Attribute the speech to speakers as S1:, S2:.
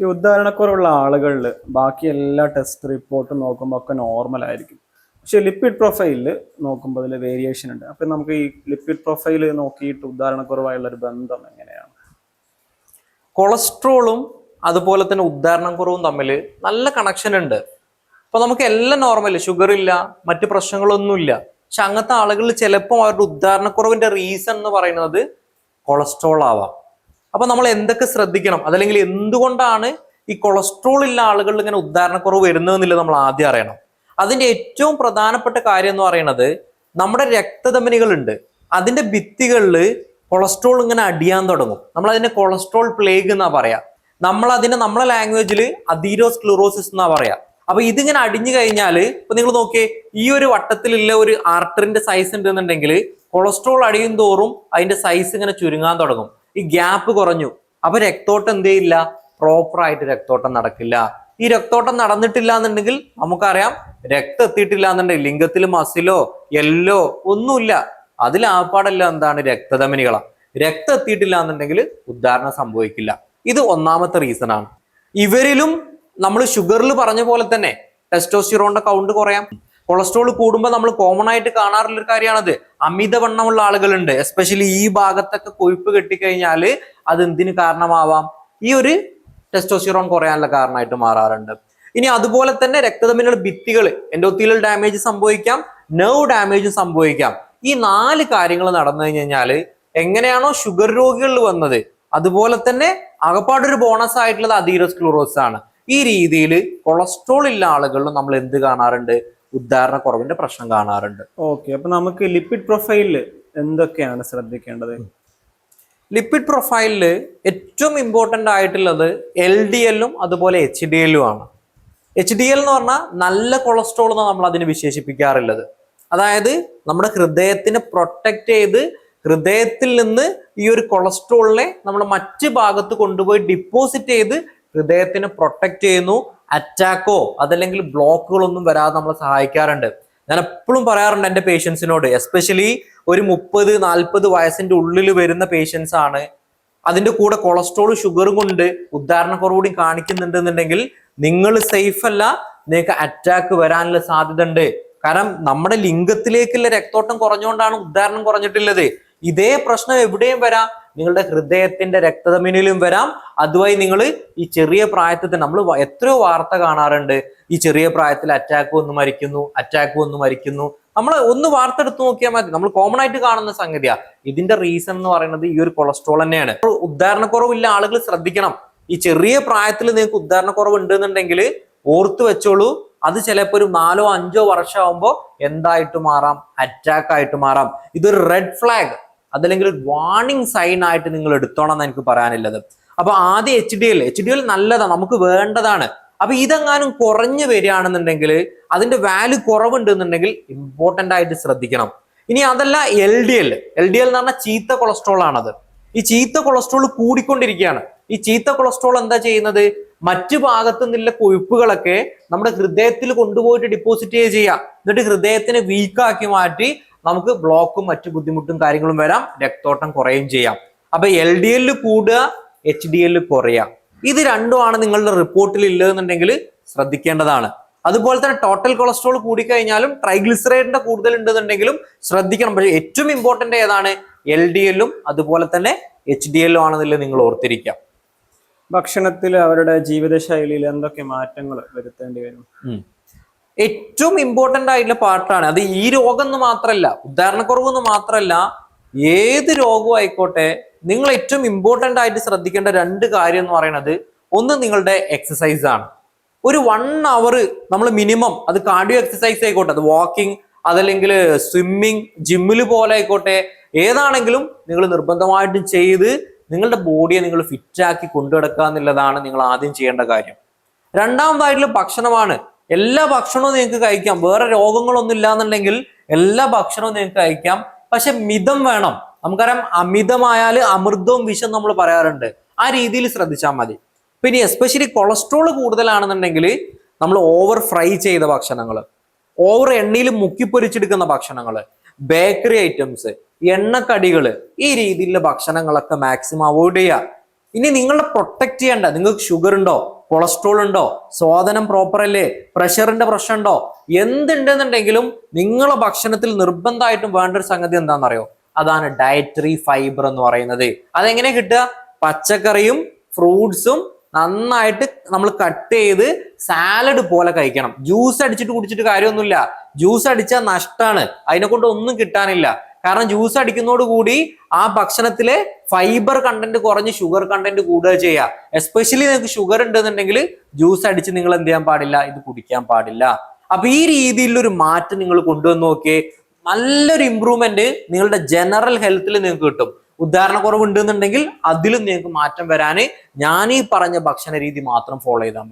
S1: ഈ ഉദ്ധാരണക്കുറവുള്ള ആളുകളിൽ ബാക്കി എല്ലാ ടെസ്റ്റ് റിപ്പോർട്ടും നോക്കുമ്പോൾ ഒക്കെ നോർമൽ ആയിരിക്കും. പക്ഷേ ലിപ്പിഡ് പ്രൊഫൈലിൽ നോക്കുമ്പോൾ അതിൽ വേരിയേഷൻ ഉണ്ട്. അപ്പം നമുക്ക് ഈ ലിപ്പിഡ് പ്രൊഫൈൽ നോക്കിയിട്ട് ഉദാഹരണക്കുറവായുള്ള ഒരു ബന്ധം എങ്ങനെയാണ്?
S2: കൊളസ്ട്രോളും അതുപോലെ തന്നെ ഉദ്ധാരണക്കുറവും കുറവും തമ്മിൽ നല്ല കണക്ഷൻ ഉണ്ട്. അപ്പോൾ നമുക്ക് എല്ലാം നോർമൽ ഷുഗർ ഇല്ല മറ്റു പ്രശ്നങ്ങളൊന്നുമില്ല. പക്ഷെ അങ്ങനത്തെ ആളുകളിൽ ചിലപ്പോൾ അവരുടെ ഉദ്ധാരണക്കുറവിന്റെ റീസൺ എന്ന് പറയുന്നത് കൊളസ്ട്രോൾ ആവാം. അപ്പൊ നമ്മൾ എന്തൊക്കെ ശ്രദ്ധിക്കണം? അതല്ലെങ്കിൽ എന്തുകൊണ്ടാണ് ഈ കൊളസ്ട്രോൾ ഉള്ള ആളുകളിൽ ഇങ്ങനെ ഉദാഹരണക്കുറവ് വരുന്നതെന്നില്ല നമ്മൾ ആദ്യം അറിയണം. അതിന്റെ ഏറ്റവും പ്രധാനപ്പെട്ട കാര്യം എന്ന് പറയുന്നത് നമ്മുടെ രക്തധമനികളുണ്ട്. അതിന്റെ ഭിത്തികളിൽ കൊളസ്ട്രോൾ ഇങ്ങനെ അടിയാൻ തുടങ്ങും. നമ്മൾ അതിനെ കൊളസ്ട്രോൾ പ്ലേഗ് എന്നാ പറയാ. നമ്മൾ അതിനെ നമ്മളെ ലാംഗ്വേജിൽ അതീരോസ്ക്ലൂറോസിസ് എന്നാ പറയാ. അപ്പൊ ഇതിങ്ങനെ അടിഞ്ഞു കഴിഞ്ഞാൽ ഇപ്പൊ നിങ്ങൾ നോക്കിയേ ഈ ഒരു വട്ടത്തിലുള്ള ഒരു ആർട്ടറിന്റെ സൈസ് ഉണ്ടെന്നുണ്ടെങ്കിൽ കൊളസ്ട്രോൾ അടിയും തോറും അതിന്റെ സൈസ് ഇങ്ങനെ ചുരുങ്ങാൻ തുടങ്ങും. ഈ ഗ്യാപ്പ് കുറഞ്ഞു. അപ്പൊ രക്തോട്ടം എന്ത് ചെയ്യില്ല? പ്രോപ്പർ ആയിട്ട് രക്തോട്ടം നടക്കില്ല. ഈ രക്തോട്ടം നടന്നിട്ടില്ല എന്നുണ്ടെങ്കിൽ നമുക്കറിയാം രക്തം എത്തിയിട്ടില്ല എന്നുണ്ടെങ്കിൽ ലിംഗത്തിൽ മസിലോ എല്ലോ ഒന്നുമില്ല. അതിൽ ആപ്പാടല്ല എന്താണ് രക്തധമനികളാ. രക്തം എത്തിയിട്ടില്ല എന്നുണ്ടെങ്കിൽ ഉദ്ധാരണം സംഭവിക്കില്ല. ഇത് ഒന്നാമത്തെ റീസൺ ആണ്. ഇവരിലും നമ്മൾ ഷുഗറിൽ പറഞ്ഞ പോലെ തന്നെ ടെസ്റ്റോസ്റ്റിറോണിന്റെ കൗണ്ട് കുറയാം. കൊളസ്ട്രോൾ കൂടുമ്പോൾ നമ്മൾ കോമൺ ആയിട്ട് കാണാറുള്ള ഒരു കാര്യമാണത് അമിതവണ്ണമുള്ള ആളുകളുണ്ട്. എസ്പെഷ്യലി ഈ ഭാഗത്തൊക്കെ കൊഴുപ്പ് കെട്ടിക്കഴിഞ്ഞാൽ അത് എന്തിന് കാരണമാവാം? ഈ ഒരു ടെസ്റ്റോസിറോൺ കുറയാനുള്ള കാരണമായിട്ട് മാറാറുണ്ട്. ഇനി അതുപോലെ തന്നെ രക്തതമ്മിലുള്ള ഭിത്തികൾ എൻഡോത്തീലിയൽ ഡാമേജ് സംഭവിക്കാം നെർവ് ഡാമേജ് സംഭവിക്കാം. ഈ നാല് കാര്യങ്ങൾ നടന്നു കഴിഞ്ഞാൽ എങ്ങനെയാണോ ഷുഗർ രോഗികളിൽ വന്നത്? അതുപോലെ തന്നെ അകപ്പാടൊരു ബോണസ് ആയിട്ടുള്ളത് അതീരോസ്ക്ലൂറോസ് ആണ് ഈ രീതിയിൽ കൊളസ്ട്രോൾ ഇല്ല ആളുകളിലും നമ്മൾ എന്ത് കാണാറുണ്ട്? ഉദാഹരണക്കുറവിന്റെ പ്രശ്നം കാണാറുണ്ട്.
S1: ഓക്കെ അപ്പൊ നമുക്ക് ലിപ്പിഡ് പ്രൊഫൈലിൽ എന്തൊക്കെയാണ് ശ്രദ്ധിക്കേണ്ടത്?
S2: ലിപ്പിഡ് പ്രൊഫൈലിൽ ഏറ്റവും ഇമ്പോർട്ടന്റ് ആയിട്ടുള്ളത് എൽ ഡി എല്ലും അതുപോലെ എച്ച് ഡി എല്ലും ആണ്. എച്ച് ഡി എൽ എന്ന് പറഞ്ഞാൽ നല്ല കൊളസ്ട്രോൾ എന്ന് നമ്മൾ അതിന് വിശേഷിപ്പിക്കാറുള്ളത്. അതായത് നമ്മുടെ ഹൃദയത്തിനെ പ്രൊട്ടക്റ്റ് ചെയ്ത് ഹൃദയത്തിൽ നിന്ന് ഈ ഒരു കൊളസ്ട്രോളിനെ നമ്മൾ മറ്റ് ഭാഗത്ത് കൊണ്ടുപോയി ഡിപ്പോസിറ്റ് ചെയ്ത് ഹൃദയത്തിനെ പ്രൊട്ടക്റ്റ് ചെയ്യുന്നു. അറ്റാക്കോ അതല്ലെങ്കിൽ ബ്ലോക്കുകളൊന്നും വരാതെ നമ്മളെ സഹായിക്കാറുണ്ട്. ഞാൻ എപ്പോഴും പറയാറുണ്ട് എന്റെ പേഷ്യൻസിനോട് എസ്പെഷ്യലി ഒരു മുപ്പത് നാൽപ്പത് വയസ്സിന്റെ ഉള്ളിൽ വരുന്ന പേഷ്യൻസ് ആണ്. അതിന്റെ കൂടെ കൊളസ്ട്രോൾ ഷുഗറും കൊണ്ട് ഉദാഹരണക്കുറവുകൂടി കാണിക്കുന്നുണ്ടെന്നുണ്ടെങ്കിൽ നിങ്ങൾ സേഫ് അല്ല നിങ്ങൾക്ക് അറ്റാക്ക് വരാനുള്ള സാധ്യത ഉണ്ട്. കാരണം നമ്മുടെ ലിംഗത്തിലേക്കുള്ള രക്തോട്ടം കുറഞ്ഞുകൊണ്ടാണ് ഉദാഹരണം കുറഞ്ഞിട്ടുള്ളത്. ഇതേ പ്രശ്നം എവിടെയും വരാം. നിങ്ങളുടെ ഹൃദയത്തിന്റെ രക്തധമനിയിലും വരാം. അതുവഴി നിങ്ങൾ ഈ ചെറിയ പ്രായത്തിൽ നമ്മൾ എത്രയോ വാർത്ത കാണാറുണ്ട്. ഈ ചെറിയ പ്രായത്തിൽ അറ്റാക്ക് വന്ന് മരിക്കുന്നു അറ്റാക്ക് വന്ന് മരിക്കുന്നു. നമ്മൾ ഒന്ന് വാർത്ത എടുത്തു നോക്കിയാൽ മതി. നമ്മൾ കോമൺ ആയിട്ട് കാണുന്ന സംഗതിയാ. ഇതിന്റെ റീസൺ എന്ന് പറയുന്നത് ഈ ഒരു കൊളസ്ട്രോൾ തന്നെയാണ്. ഉദാഹരണക്കുറവില്ല ആളുകൾ ശ്രദ്ധിക്കണം. ഈ ചെറിയ പ്രായത്തിൽ നിങ്ങൾക്ക് ഉദാഹരണക്കുറവ് ഉണ്ടെന്നുണ്ടെങ്കിൽ ഓർത്ത് വെച്ചോളൂ. അത് ചിലപ്പോൾ ഒരു നാലോ അഞ്ചോ വർഷമാകുമ്പോൾ എന്തായിട്ട് മാറാം അറ്റാക്ക് ആയിട്ട് മാറാം. ഇതൊരു റെഡ് ഫ്ലാഗ് അതല്ലെങ്കിൽ ഒരു വാർണിംഗ് സൈൻ ആയിട്ട് നിങ്ങൾ എടുത്തോണം എന്ന് എനിക്ക് പറയാനുള്ളത്. അപ്പൊ ആദ്യം H D L H D L നല്ലതാണ് നമുക്ക് വേണ്ടതാണ്. അപ്പൊ ഇതെങ്ങാനും കുറഞ്ഞു വരികയാണെന്നുണ്ടെങ്കിൽ അതിന്റെ വാല്യൂ കുറവുണ്ടെന്നുണ്ടെങ്കിൽ ഇമ്പോർട്ടന്റ് ആയിട്ട് ശ്രദ്ധിക്കണം. ഇനി അതല്ല L D L L D L എന്ന് പറഞ്ഞാൽ ചീത്ത കൊളസ്ട്രോൾ ആണത്. ഈ ചീത്ത കൊളസ്ട്രോൾ കൂടിക്കൊണ്ടിരിക്കുകയാണ്. ഈ ചീത്ത കൊളസ്ട്രോൾ എന്താ ചെയ്യുന്നത്? മറ്റു ഭാഗത്തു നിന്നുള്ള കൊഴുപ്പുകളൊക്കെ നമ്മുടെ ഹൃദയത്തിൽ കൊണ്ടുപോയിട്ട് ഡിപ്പോസിറ്റ് ചെയ്യുക. എന്നിട്ട് ഹൃദയത്തിനെ വീക്കാക്കി മാറ്റി നമുക്ക് ബ്ലോക്കും മറ്റു ബുദ്ധിമുട്ടും കാര്യങ്ങളും വരാം. രക്തോട്ടം കുറയും ചെയ്യാം. അപ്പൊ എൽ ഡി എല്ലിൽ കൂടുക എച്ച് ഡി എല്ലിൽ കുറയാം ഇത് രണ്ടുമാണ് നിങ്ങളുടെ റിപ്പോർട്ടിൽ ഇല്ലെന്നുണ്ടെങ്കിൽ ശ്രദ്ധിക്കേണ്ടതാണ്. അതുപോലെ തന്നെ ടോട്ടൽ കൊളസ്ട്രോൾ കൂടിക്കഴിഞ്ഞാലും ട്രൈഗ്ലിസറൈഡിന്റെ കൂടുതൽ ഉണ്ടെന്നുണ്ടെങ്കിലും ശ്രദ്ധിക്കണം. പക്ഷേ ഏറ്റവും ഇമ്പോർട്ടന്റ് ഏതാണ്? എൽ ഡി എല്ലും അതുപോലെ തന്നെ എച്ച് ഡി എല്ലും ആണെന്നില്ല നിങ്ങൾ ഓർത്തിരിക്കാം.
S1: ഭക്ഷണത്തിൽ അവരുടെ ജീവിതശൈലിയിൽ എന്തൊക്കെ മാറ്റങ്ങൾ വരുത്തേണ്ടി വരും.
S2: ഏറ്റവും ഇമ്പോർട്ടന്റ് ആയിട്ടുള്ള പാർട്ടാണ് അത് ഈ രോഗം എന്ന് മാത്രമല്ല ഉദാഹരണക്കുറവ് എന്ന് മാത്രമല്ല ഏത് രോഗവും ആയിക്കോട്ടെ നിങ്ങൾ ഏറ്റവും ഇമ്പോർട്ടന്റ് ആയിട്ട് ശ്രദ്ധിക്കേണ്ട രണ്ട് കാര്യം എന്ന് പറയുന്നത് ഒന്ന് നിങ്ങളുടെ എക്സസൈസ് ആണ്. ഒരു വൺ അവർ നമ്മൾ മിനിമം അത് കാർഡിയോ എക്സസൈസ് ആയിക്കോട്ടെ അത് വാക്കിംഗ് അതല്ലെങ്കിൽ സ്വിമ്മിങ് ജിമ്മിൽ പോലെ ആയിക്കോട്ടെ ഏതാണെങ്കിലും നിങ്ങൾ നിർബന്ധമായിട്ടും ചെയ്ത് നിങ്ങളുടെ ബോഡിയെ നിങ്ങൾ ഫിറ്റാക്കി കൊണ്ടുനടക്കുക എന്നുള്ളതാണ് നിങ്ങൾ ആദ്യം ചെയ്യേണ്ട കാര്യം. രണ്ടാമതായിട്ടുള്ള ഭക്ഷണമാണ്. എല്ലാ ഭക്ഷണവും നിങ്ങൾക്ക് കഴിക്കാം. വേറെ രോഗങ്ങളൊന്നും ഇല്ലാന്നുണ്ടെങ്കിൽ എല്ലാ ഭക്ഷണവും നിങ്ങൾക്ക് കഴിക്കാം. പക്ഷെ മിതം വേണം. നമുക്കറിയാം അമിതമായാൽ അമൃതവും വിഷം നമ്മൾ പറയാറുണ്ട്. ആ രീതിയിൽ ശ്രദ്ധിച്ചാൽ മതി. പിന്നെ എസ്പെഷ്യലി കൊളസ്ട്രോൾ കൂടുതലാണെന്നുണ്ടെങ്കിൽ നമ്മൾ ഓവർ ഫ്രൈ ചെയ്ത ഭക്ഷണങ്ങൾ ഓവർ എണ്ണയിൽ മുക്കിപ്പൊരിച്ചെടുക്കുന്ന ഭക്ഷണങ്ങൾ ബേക്കറി ഐറ്റംസ് എണ്ണക്കടികൾ ഈ രീതിയിലുള്ള ഭക്ഷണങ്ങളൊക്കെ മാക്സിമം അവോയ്ഡ് ചെയ്യുക. ഇനി നിങ്ങളെ പ്രൊട്ടക്ട് ചെയ്യേണ്ട നിങ്ങൾക്ക് ഷുഗർ ഉണ്ടോ? കൊളസ്ട്രോൾ ഉണ്ടോ? സ്വാദനം പ്രോപ്പർ അല്ലേ? പ്രഷറിന്റെ പ്രശ്നമുണ്ടോ എന്തുണ്ടെന്നുണ്ടെങ്കിലും നിങ്ങളെ ഭക്ഷണത്തിൽ നിർബന്ധമായിട്ടും വേണ്ട ഒരു സംഗതി എന്താണെന്നറിയോ? അതാണ് ഡയറ്ററി ഫൈബർ എന്ന് പറയുന്നത്. അതെങ്ങനെ കിട്ടുക? പച്ചക്കറിയും ഫ്രൂട്ട്സും നന്നായിട്ട് നമ്മൾ കട്ട് ചെയ്ത് സാലഡ് പോലെ കഴിക്കണം. ജ്യൂസ് അടിച്ചിട്ട് കുടിച്ചിട്ട് കാര്യമൊന്നുമില്ല. ജ്യൂസ് അടിച്ചാൽ നഷ്ടമാണ് അതിനെ കൊണ്ട് ഒന്നും കിട്ടാനില്ല. കാരണം ജ്യൂസ് അടിക്കുന്നതോടുകൂടി ആ ഭക്ഷണത്തിലെ ഫൈബർ കണ്ടന്റ് കുറഞ്ഞ് ഷുഗർ കണ്ടന്റ് കൂടുക ചെയ്യുക എസ്പെഷ്യലി നിങ്ങൾക്ക് ഷുഗർ ഉണ്ടെന്നുണ്ടെങ്കിൽ ജ്യൂസ് അടിച്ച് നിങ്ങൾ എന്ത് ചെയ്യാൻ പാടില്ല? ഇത് കുടിക്കാൻ പാടില്ല. അപ്പൊ ഈ രീതിയിലൊരു മാറ്റം നിങ്ങൾ കൊണ്ടുവന്ന് നോക്കിയേ നല്ലൊരു ഇമ്പ്രൂവ്മെന്റ് നിങ്ങളുടെ ജനറൽ ഹെൽത്തിൽ നിങ്ങൾക്ക് കിട്ടും. ഉദാഹരണക്കുറവ് ഉണ്ടെന്നുണ്ടെങ്കിൽ അതിലും നിങ്ങൾക്ക് മാറ്റം വരാന് ഞാൻ ഈ പറഞ്ഞ ഭക്ഷണ രീതി മാത്രം ഫോളോ ചെയ്താൽ